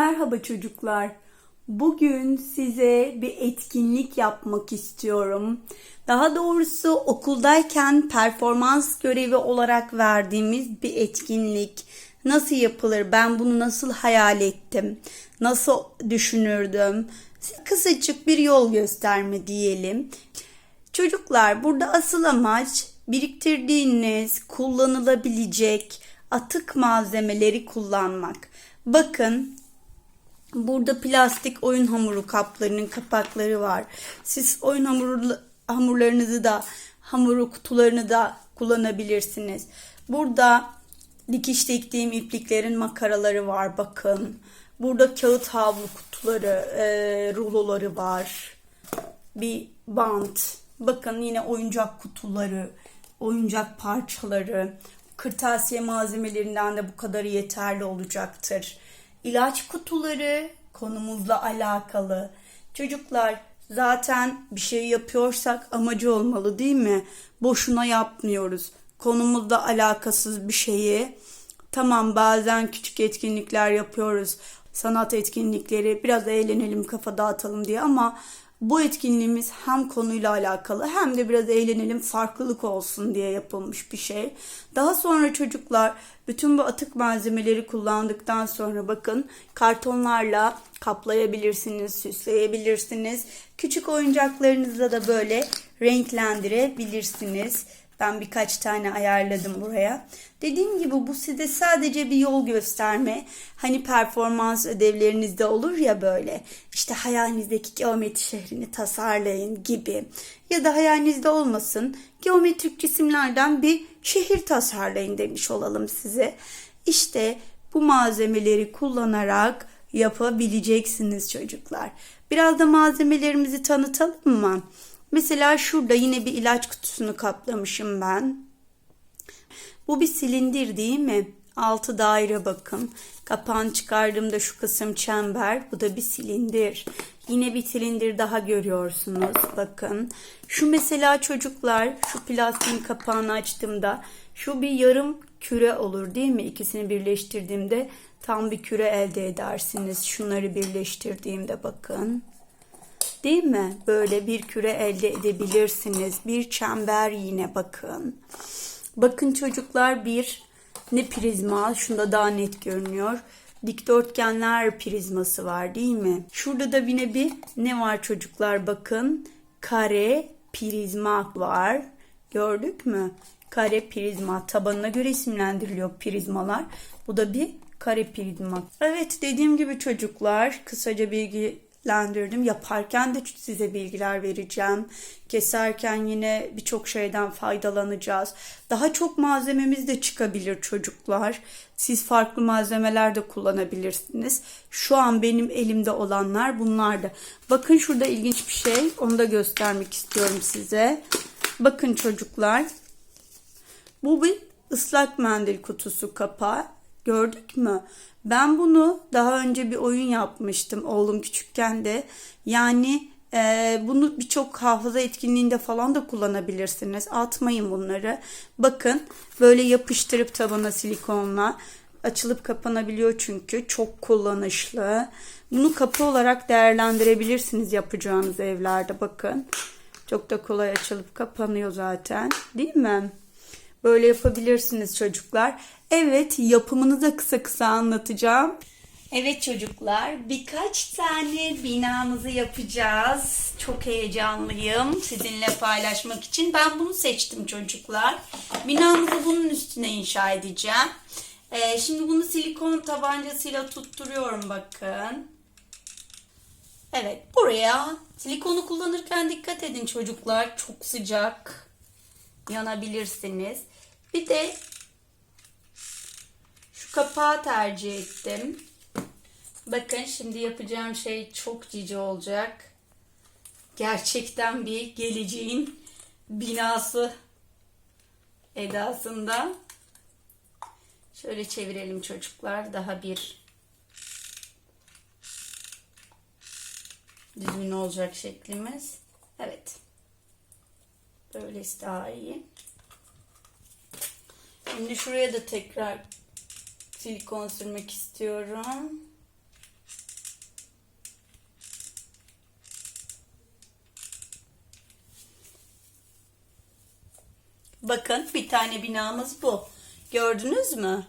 Merhaba çocuklar. Bugün size bir etkinlik yapmak istiyorum. Daha doğrusu okuldayken performans görevi olarak verdiğimiz bir etkinlik. Nasıl yapılır? Ben bunu nasıl hayal ettim? Nasıl düşünürdüm? Kısacık bir yol gösterme diyelim. Çocuklar burada asıl amaç biriktirdiğiniz kullanılabilecek atık malzemeleri kullanmak. Bakın burada plastik oyun hamuru kaplarının kapakları var. Siz oyun hamuru, hamurlarınızı da hamuru kutularını da kullanabilirsiniz. Burada dikiş diktiğim ipliklerin makaraları var bakın. Burada kağıt havlu kutuları, e, ruloları var. Bir bant. Bakın yine oyuncak kutuları, oyuncak parçaları, kırtasiye malzemelerinden de bu kadarı yeterli olacaktır. İlaç kutuları konumuzla alakalı. Çocuklar zaten bir şey yapıyorsak amacı olmalı değil mi? Boşuna yapmıyoruz. Konumuzla alakasız bir şeyi tamam bazen küçük etkinlikler yapıyoruz. Sanat etkinlikleri biraz eğlenelim kafa dağıtalım diye ama bu etkinliğimiz hem konuyla alakalı hem de biraz eğlenelim, farklılık olsun diye yapılmış bir şey. Daha sonra çocuklar bütün bu atık malzemeleri kullandıktan sonra bakın kartonlarla kaplayabilirsiniz, süsleyebilirsiniz. Küçük oyuncaklarınızla da böyle renklendirebilirsiniz. Ben birkaç tane ayarladım buraya. Dediğim gibi bu size sadece bir yol gösterme. Hani performans ödevlerinizde olur ya böyle. İşte hayalinizdeki geometri şehrini tasarlayın gibi. Ya da hayalinizde olmasın. Geometrik cisimlerden bir şehir tasarlayın demiş olalım size. İşte bu malzemeleri kullanarak yapabileceksiniz çocuklar. Biraz da malzemelerimizi tanıtalım mı? Mesela şurada yine bir ilaç kutusunu kaplamışım ben. Bu bir silindir değil mi? Altı daire bakın. Kapağını çıkardığımda şu kısım çember. Bu da bir silindir. Yine bir silindir daha görüyorsunuz. Bakın. Şu mesela çocuklar şu plastiğin kapağını açtığımda şu bir yarım küre olur değil mi? İkisini birleştirdiğimde tam bir küre elde edersiniz. Şunları birleştirdiğimde bakın. Değil mi? Böyle bir küre elde edebilirsiniz. Bir çember yine bakın. Bakın çocuklar bir ne prizma? Şunda daha net görünüyor. Dikdörtgenler prizması var değil mi? Şurada da yine bir ne var çocuklar bakın. Kare prizma var. Gördük mü? Kare prizma. Tabanına göre isimlendiriliyor prizmalar. Bu da bir kare prizma. Evet dediğim gibi çocuklar kısaca bilgi lendirdim. Yaparken de size bilgiler vereceğim. Keserken yine birçok şeyden faydalanacağız. Daha çok malzememiz de çıkabilir çocuklar. Siz farklı malzemeler de kullanabilirsiniz. Şu an benim elimde olanlar bunlar da. Bakın şurada ilginç bir şey. Onu da göstermek istiyorum size. Bakın çocuklar. Bu bir ıslak mendil kutusu kapağı. Gördük mü? Ben bunu daha önce bir oyun yapmıştım oğlum küçükken de. Yani e, bunu birçok hafıza etkinliğinde falan da kullanabilirsiniz. Atmayın bunları. Bakın böyle yapıştırıp tabana silikonla açılıp kapanabiliyor çünkü çok kullanışlı. Bunu kapı olarak değerlendirebilirsiniz yapacağınız evlerde bakın. Çok da kolay açılıp kapanıyor zaten değil mi? Böyle yapabilirsiniz çocuklar. Evet yapımını da kısa kısa anlatacağım. Evet çocuklar birkaç tane binamızı yapacağız. Çok heyecanlıyım sizinle paylaşmak için. Ben bunu seçtim çocuklar. Binamızı bunun üstüne inşa edeceğim. Ee, şimdi bunu silikon tabancasıyla tutturuyorum bakın. Evet buraya silikonu kullanırken dikkat edin çocuklar. Çok sıcak yanabilirsiniz. Bir de şu kapağı tercih ettim. Bakın şimdi yapacağım şey çok cici olacak. Gerçekten bir geleceğin binası edasında. Şöyle çevirelim çocuklar. Daha bir düzgün olacak şeklimiz. Evet. Böylesi daha iyi. Şimdi şuraya da tekrar silikon sürmek istiyorum. Bakın bir tane binamız bu. Gördünüz mü?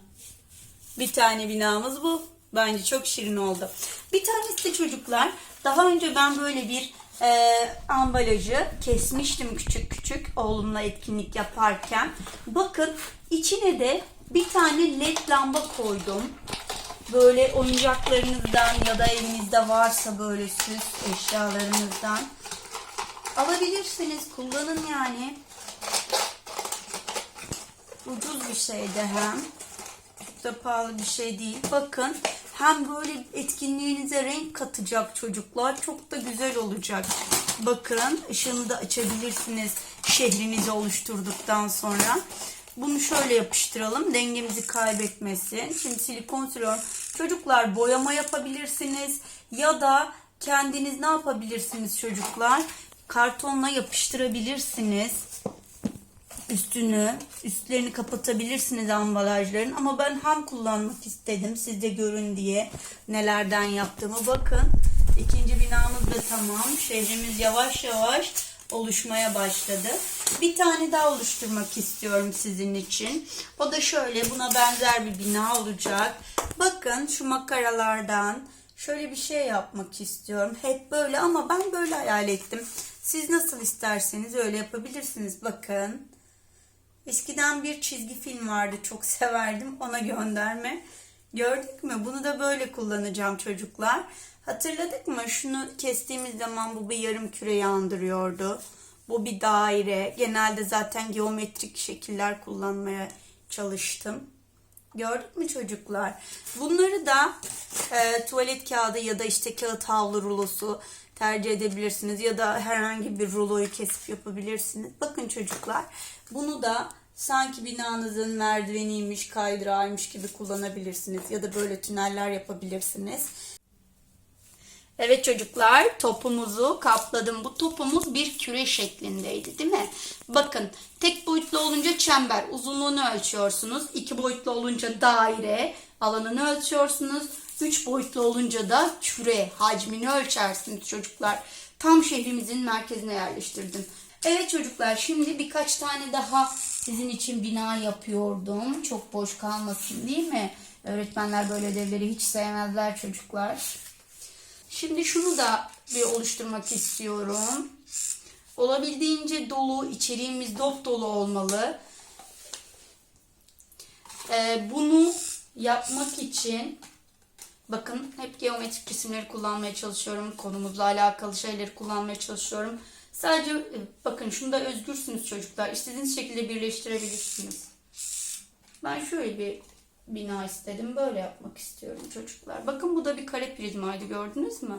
Bir tane binamız bu. Bence çok şirin oldu. Bir tanesi de çocuklar. Daha önce ben böyle bir e, ambalajı kesmiştim küçük küçük oğlumla etkinlik yaparken. Bakın içine de bir tane led lamba koydum. Böyle oyuncaklarınızdan ya da evinizde varsa böyle süs eşyalarınızdan alabilirsiniz. Kullanın yani. Ucuz bir şey de hem. Çok da pahalı bir şey değil. Bakın hem böyle etkinliğinize renk katacak çocuklar. Çok da güzel olacak. Bakın ışığını da açabilirsiniz şehrinizi oluşturduktan sonra. Bunu şöyle yapıştıralım. Dengemizi kaybetmesin. Şimdi silikon sürüyorum. Çocuklar boyama yapabilirsiniz. Ya da kendiniz ne yapabilirsiniz çocuklar? Kartonla yapıştırabilirsiniz üstünü, üstlerini kapatabilirsiniz ambalajların ama ben ham kullanmak istedim siz de görün diye nelerden yaptığımı bakın. İkinci binamız da tamam. Şehrimiz yavaş yavaş oluşmaya başladı. Bir tane daha oluşturmak istiyorum sizin için. O da şöyle buna benzer bir bina olacak. Bakın şu makaralardan şöyle bir şey yapmak istiyorum. Hep böyle ama ben böyle hayal ettim. Siz nasıl isterseniz öyle yapabilirsiniz. Bakın. Eskiden bir çizgi film vardı çok severdim ona gönderme. Gördük mü? Bunu da böyle kullanacağım çocuklar. Hatırladık mı? Şunu kestiğimiz zaman bu bir yarım küreyi andırıyordu. Bu bir daire. Genelde zaten geometrik şekiller kullanmaya çalıştım. Gördük mü çocuklar? Bunları da e, tuvalet kağıdı ya da işte kağıt havlu rulosu tercih edebilirsiniz. Ya da herhangi bir ruloyu kesip yapabilirsiniz. Bakın çocuklar bunu da sanki binanızın merdiveniymiş, kaydırağıymış gibi kullanabilirsiniz. Ya da böyle tüneller yapabilirsiniz. Evet çocuklar topumuzu kapladım. Bu topumuz bir küre şeklindeydi değil mi? Bakın tek boyutlu olunca çember uzunluğunu ölçüyorsunuz. İki boyutlu olunca daire alanını ölçüyorsunuz. Üç boyutlu olunca da küre hacmini ölçersiniz çocuklar. Tam şehrimizin merkezine yerleştirdim. Evet çocuklar şimdi birkaç tane daha sizin için bina yapıyordum. Çok boş kalmasın değil mi? Öğretmenler böyle ödevleri hiç sevmezler çocuklar. Şimdi şunu da bir oluşturmak istiyorum. Olabildiğince dolu, içeriğimiz dop dolu olmalı. Ee, bunu yapmak için bakın hep geometrik cisimleri kullanmaya çalışıyorum. Konumuzla alakalı şeyleri kullanmaya çalışıyorum. Sadece e, bakın şunda özgürsünüz çocuklar. İstediğiniz şekilde birleştirebilirsiniz. Ben şöyle bir bina istedim. Böyle yapmak istiyorum çocuklar. Bakın bu da bir kare prizmaydı gördünüz mü?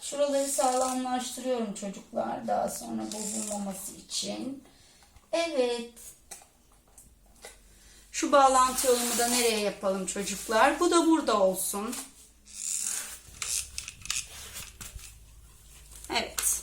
Şuraları sağlamlaştırıyorum çocuklar. Daha sonra bozulmaması için. Evet. Şu bağlantı yolumu da nereye yapalım çocuklar? Bu da burada olsun. Evet.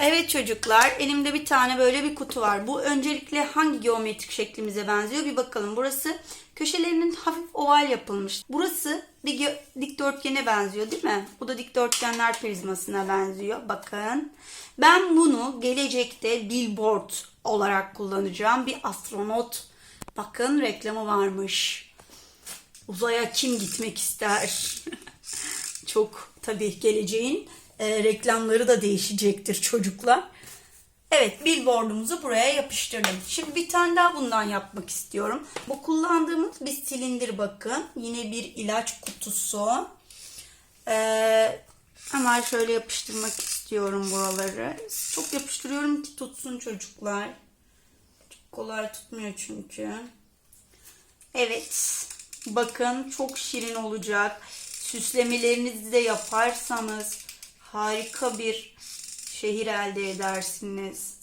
Evet çocuklar elimde bir tane böyle bir kutu var. Bu öncelikle hangi geometrik şeklimize benziyor bir bakalım. Burası köşelerinin hafif oval yapılmış. Burası bir dikdörtgene benziyor değil mi? Bu da dikdörtgenler prizmasına benziyor. Bakın. Ben bunu gelecekte billboard olarak kullanacağım. Bir astronot. Bakın reklamı varmış. Uzaya kim gitmek ister? Çok tabii geleceğin e, reklamları da değişecektir çocuklar. Evet billboardumuzu buraya yapıştırdım. Şimdi bir tane daha bundan yapmak istiyorum. Bu kullandığımız bir silindir bakın. Yine bir ilaç kutusu. Ee, hemen şöyle yapıştırmak istiyorum buraları. Çok yapıştırıyorum ki tutsun çocuklar. Çok kolay tutmuyor çünkü. Evet. Bakın çok şirin olacak. Süslemelerinizi de yaparsanız harika bir şehir elde edersiniz.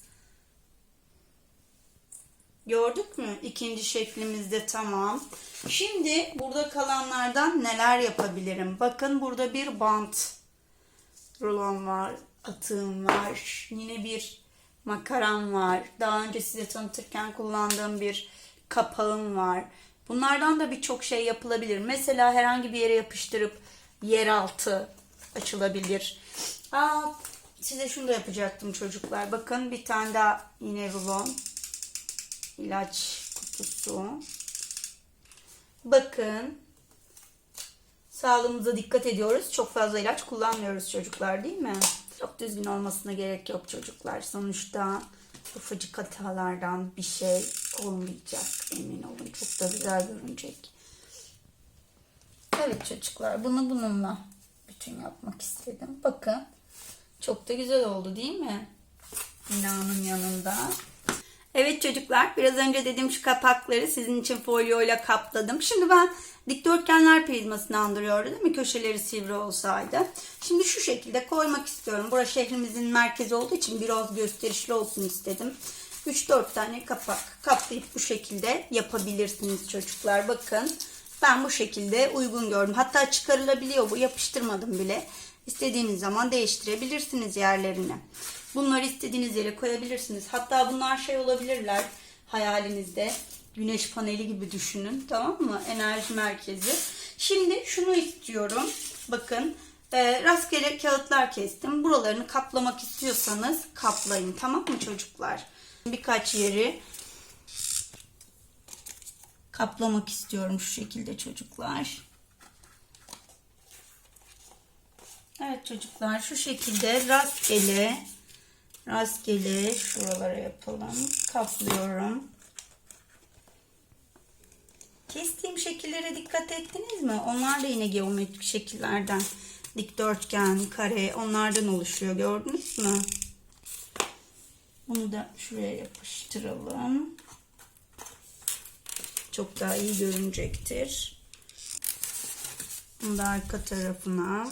Gördük mü? İkinci şeklimizde tamam. Şimdi burada kalanlardan neler yapabilirim? Bakın burada bir bant rulon var, atığım var. Yine bir makaram var. Daha önce size tanıtırken kullandığım bir kapağım var. Bunlardan da birçok şey yapılabilir. Mesela herhangi bir yere yapıştırıp yeraltı açılabilir. Aa, Size şunu da yapacaktım çocuklar. Bakın bir tane daha yine rulon. ilaç kutusu. Bakın. Sağlığımıza dikkat ediyoruz. Çok fazla ilaç kullanmıyoruz çocuklar değil mi? Çok düzgün olmasına gerek yok çocuklar. Sonuçta ufacık hatalardan bir şey olmayacak. Emin olun. Çok da güzel görünecek. Evet çocuklar bunu bununla bütün yapmak istedim. Bakın. Çok da güzel oldu değil mi? Binanın yanında. Evet çocuklar biraz önce dediğim şu kapakları sizin için folyoyla kapladım. Şimdi ben dikdörtgenler prizmasını andırıyordu değil mi? Köşeleri sivri olsaydı. Şimdi şu şekilde koymak istiyorum. Burası şehrimizin merkezi olduğu için biraz gösterişli olsun istedim. 3-4 tane kapak kaplayıp bu şekilde yapabilirsiniz çocuklar. Bakın ben bu şekilde uygun gördüm. Hatta çıkarılabiliyor bu yapıştırmadım bile. İstediğiniz zaman değiştirebilirsiniz yerlerini. Bunları istediğiniz yere koyabilirsiniz. Hatta bunlar şey olabilirler hayalinizde. Güneş paneli gibi düşünün tamam mı? Enerji merkezi. Şimdi şunu istiyorum. Bakın e, rastgele kağıtlar kestim. Buralarını kaplamak istiyorsanız kaplayın tamam mı çocuklar? Birkaç yeri kaplamak istiyorum şu şekilde çocuklar. Evet çocuklar şu şekilde rastgele rastgele şuralara yapalım. Kaplıyorum. Kestiğim şekillere dikkat ettiniz mi? Onlar da yine geometrik şekillerden. Dikdörtgen, kare onlardan oluşuyor. Gördünüz mü? Bunu da şuraya yapıştıralım. Çok daha iyi görünecektir. Bunu da arka tarafına.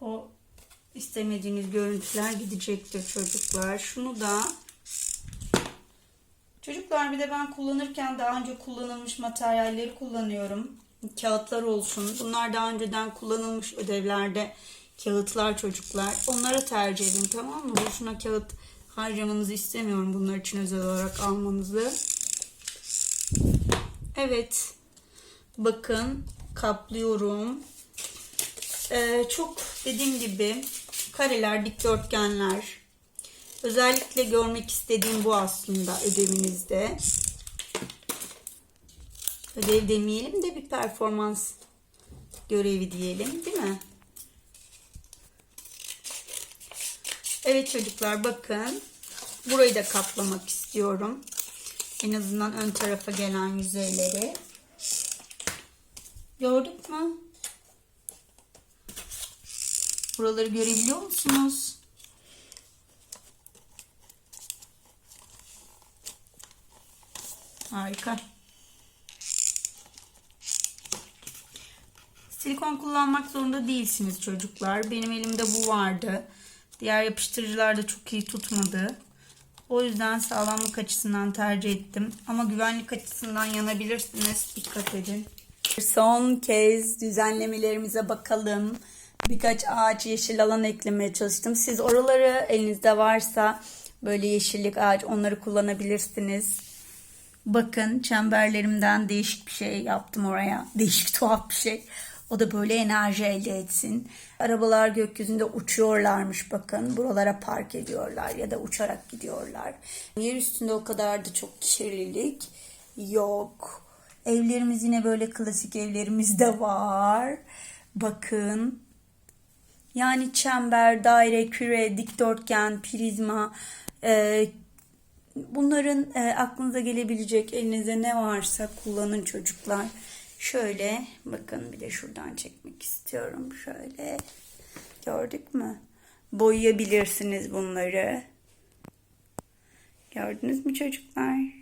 O istemediğiniz görüntüler gidecektir çocuklar. Şunu da Çocuklar bir de ben kullanırken daha önce kullanılmış materyalleri kullanıyorum. Kağıtlar olsun. Bunlar daha önceden kullanılmış ödevlerde kağıtlar çocuklar. Onlara tercih edin tamam mı? Boşuna kağıt harcamanızı istemiyorum bunlar için özel olarak almanızı. Evet. Bakın kaplıyorum. Ee, çok dediğim gibi kareler, dikdörtgenler. Özellikle görmek istediğim bu aslında ödevinizde. Ödev demeyelim de bir performans görevi diyelim değil mi? Evet çocuklar bakın. Burayı da kaplamak istiyorum. En azından ön tarafa gelen yüzeyleri. Gördük mü? Buraları görebiliyor musunuz? Harika. Silikon kullanmak zorunda değilsiniz çocuklar. Benim elimde bu vardı. Diğer yapıştırıcılar da çok iyi tutmadı. O yüzden sağlamlık açısından tercih ettim. Ama güvenlik açısından yanabilirsiniz. Dikkat edin. Son kez düzenlemelerimize bakalım. Birkaç ağaç yeşil alan eklemeye çalıştım. Siz oraları elinizde varsa böyle yeşillik ağaç onları kullanabilirsiniz. Bakın çemberlerimden değişik bir şey yaptım oraya. Değişik tuhaf bir şey. O da böyle enerji elde etsin. Arabalar gökyüzünde uçuyorlarmış bakın. Buralara park ediyorlar ya da uçarak gidiyorlar. Yer üstünde o kadar da çok kirlilik yok. Evlerimiz yine böyle klasik evlerimiz de var. Bakın. Yani çember, daire, küre, dikdörtgen, prizma, e, bunların e, aklınıza gelebilecek elinize ne varsa kullanın çocuklar. Şöyle bakın bir de şuradan çekmek istiyorum. Şöyle gördük mü? Boyayabilirsiniz bunları. Gördünüz mü çocuklar?